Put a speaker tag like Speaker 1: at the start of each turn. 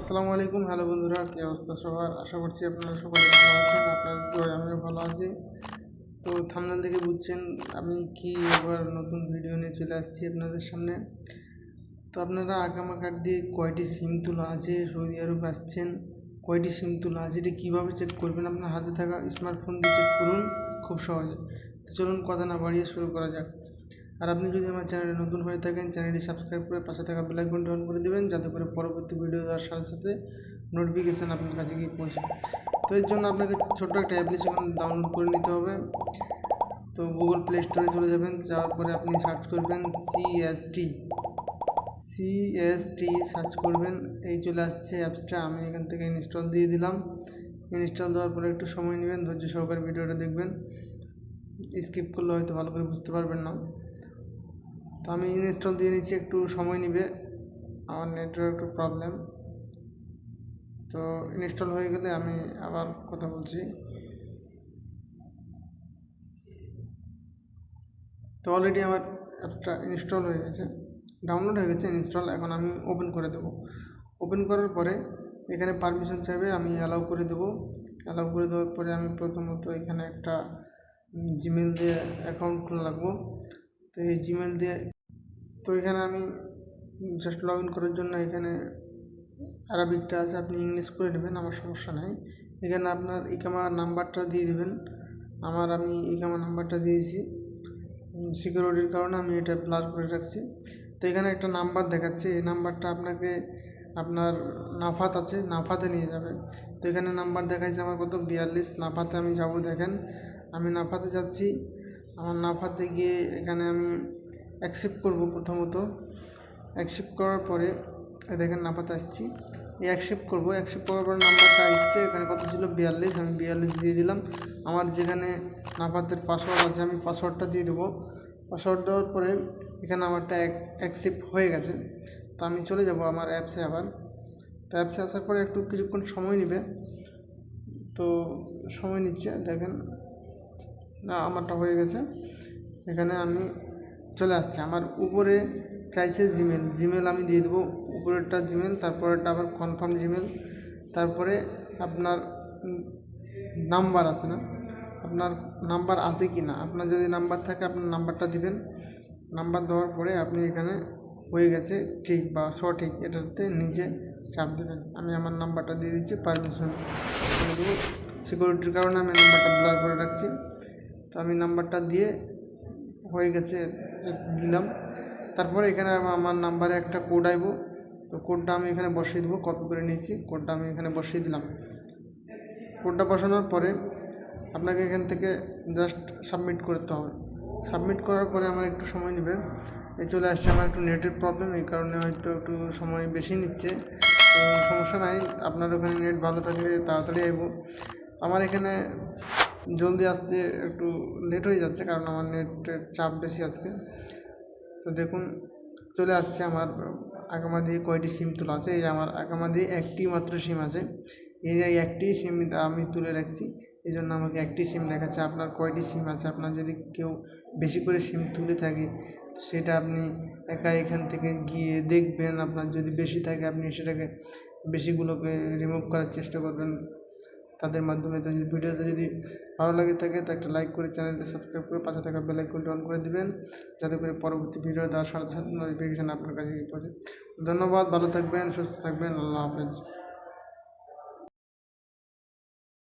Speaker 1: আসসালামু আলাইকুম। হ্যালো বন্ধুরা, কী অবস্থা সবার? আশা করছি আপনারা সকলে ভালো আছেন, আপনার দোয়ায় আমিও ভালো আছি। তো থামনাল থেকে বুঝছেন আমি কি এবার নতুন ভিডিও নিয়ে চলে আসছি আপনাদের সামনে। তো আপনারা আগামা দিয়ে কয়টি সিম তোলা আছে সৌদি আরব আসছেন, কয়টি সিম তোলা আছে এটি কীভাবে চেক করবেন? আপনার হাতে থাকা স্মার্টফোন দিয়ে চেক করুন, খুব সহজে। তো চলুন কথা না বাড়িয়ে শুরু করা যাক। আর আপনি যদি আমার চ্যানেলে নতুন হয়ে থাকেন, চ্যানেলটি সাবস্ক্রাইব করে পাশে থাকা বেল আইকনটি অন করে দেবেন, যাতে করে পরবর্তী ভিডিও দেওয়ার সাথে সাথে নোটিফিকেশান আপনার কাছে গিয়ে পৌঁছে তো এর জন্য আপনাকে ছোট্ট একটা অ্যাপ্লিকেশন ডাউনলোড করে নিতে হবে। তো গুগল প্লে স্টোরে চলে যাবেন, যাওয়ার পরে আপনি সার্চ করবেন সিএসটি সিএসটি সার্চ করবেন, এই চলে আসছে অ্যাপসটা আমি এখান থেকে ইনস্টল দিয়ে দিলাম। ইনস্টল দেওয়ার পরে একটু সময় নেবেন, ধৈর্য সহকারে ভিডিওটা দেখবেন। স্কিপ করলে হয়তো ভালো করে বুঝতে পারবেন না। তো আমি ইনস্টল দিয়ে নিচ্ছি, একটু সময় নেবে। আমার নেটওয়ার্ক একটু প্রবলেম তো ইনস্টল হয়ে গেলে আমি আবার কথা বলছি। তো অলরেডি আমার অ্যাপসটা ইনস্টল হয়ে গেছে। ডাউনলোড হয়ে গেছে ইনস্টল এখন আমি ওপেন করে দেবো। ওপেন করার পরে এখানে পারমিশন চাইবে, আমি অ্যালাউ করে দেবো। অ্যালাউ করে দেওয়ার পরে আমি প্রথমত এখানে একটা জিমেল দিয়ে অ্যাকাউন্ট খোলা রাখব তো এই জিমেল দিয়ে তো এখানে আমি জাস্ট লগ ইন করার জন্য এখানে আরবিকটা আছে, আপনি ইংলিশ করে নেবেন, আমার সমস্যা নাই। এখানে আপনার ইকামা নাম্বারটা দিয়ে দেবেন। আমার আমি ইকামা নাম্বারটা দিয়েছি। সিকিউরিটির কারণে আমি এটা ব্লার করে রাখছি। তো এখানে একটা নাম্বার দেখাচ্ছে, এই নাম্বারটা আপনাকে আপনার নাফাত আছে, নাফাতে নিয়ে যাবে। তো এখানে নাম্বার দেখাচ্ছে আমার কত? বিয়াল্লিশ। নাফাতে আমি যাব, দেখেন। আমি নাফাতে যাচ্ছি। আমার নাফাতে গিয়ে এখানে আমি অ্যাকসেপ্ট করব প্রথমত। অ্যাকসেপ্ট করার পরে দেখেন নাফাতে আসছি। এই অ্যাকসেপ্ট করব অ্যাকসেপ্ট করার পরে নাম্বারটা আসছে, এখানে কত ছিল? বিয়াল্লিশ, আমি বিয়াল্লিশ দিয়ে দিলাম। আমার যেখানে নাফাতের পাসওয়ার্ড আছে, আমি পাসওয়ার্ডটা দিয়ে দেবো। পাসওয়ার্ড দেওয়ার পরে, এখানে আমারটা অ্যাকসেপ্ট হয়ে গেছে। তো আমি চলে যাব আমার অ্যাপসে আবার। তো অ্যাপসে আসার পরে একটু কিছুক্ষণ সময় নেবে। তো সময় নিচ্ছে, দেখেন আমারটা হয়ে গেছে। এখানে আমি চলে আসছে। আমার উপরে চাইছে জিমেল জিমেল আমি দিয়ে দেবো। উপরেরটা জিমেল তারপরেরটা আবার কনফার্ম জিমেল তারপরে আপনার নাম্বার আছে না? আপনার নাম্বার আছে কি না? আপনার যদি নাম্বার থাকে, আপনার নাম্বারটা দিবেন। নাম্বার দেওয়ার পরে আপনি এখানে হয়ে গেছে ঠিক বা সঠিক। এটাতে নিচে চাপ দেবেন। আমি আমার নাম্বারটা দিয়ে দিচ্ছি পারমিশন সিকিউরিটির কারণে আমি নাম্বারটা ব্লার করে রাখছি। তো আমি নাম্বারটা দিয়ে হয়ে গেছে দিলাম। তারপরে এখানে আমার নাম্বারে একটা কোড আইব। তো কোডটা আমি এখানে বসিয়ে দেবো কপি করে নিয়েছি। কোডটা আমি এখানে বসিয়ে দিলাম। কোডটা বসানোর পরে আপনাকে এখান থেকে জাস্ট সাবমিট করতে হবে। সাবমিট করার পরে আমার একটু সময় নেবে। এই চলে আসছে আমার একটু নেটের প্রবলেম এই কারণে হয়তো একটু সময় বেশি নিচ্ছে। তো সমস্যা নাই, আপনার ওখানে নেট ভালো থাকলে তাড়াতাড়ি আইব। আমার এখানে জলদি আসতে একটু লেট হয়ে যাচ্ছে কারণ আমার নেটের চাপ বেশি আজকে। তো দেখুন, চলে আসছে আমার আগামা দিয়ে কয়টি সিম তোলা আছে? এই আমার আগামা দিয়ে একটি মাত্র সিম আছে। এই একটি সিম আমি তুলে রাখছি। এই জন্য আমাকে একটি সিম দেখাচ্ছে। আপনার কয়টি সিম আছে? আপনার যদি কেউ বেশি করে সিম তুলে থাকে, সেটা আপনি একা এখান থেকে গিয়ে দেখবেন। আপনার যদি বেশি থাকে, আপনি সেটাকে বেশিগুলোকে রিমুভ করার চেষ্টা করবেন। তাদের মাধ্যমে। তো যদি ভিডিওতে যদি ভালো লাগে থাকে, তো একটা লাইক করে চ্যানেলটা সাবস্ক্রাইব করে পাশে থাকা বেল আইকনটি অন করে দেবেন, যাতে করে পরবর্তী ভিডিও দেওয়ার সাথে সাথে নোটিফিকেশান আপনার কাছে পৌঁছে। ধন্যবাদ, ভালো থাকবেন, সুস্থ থাকবেন, আল্লাহ হাফেজ।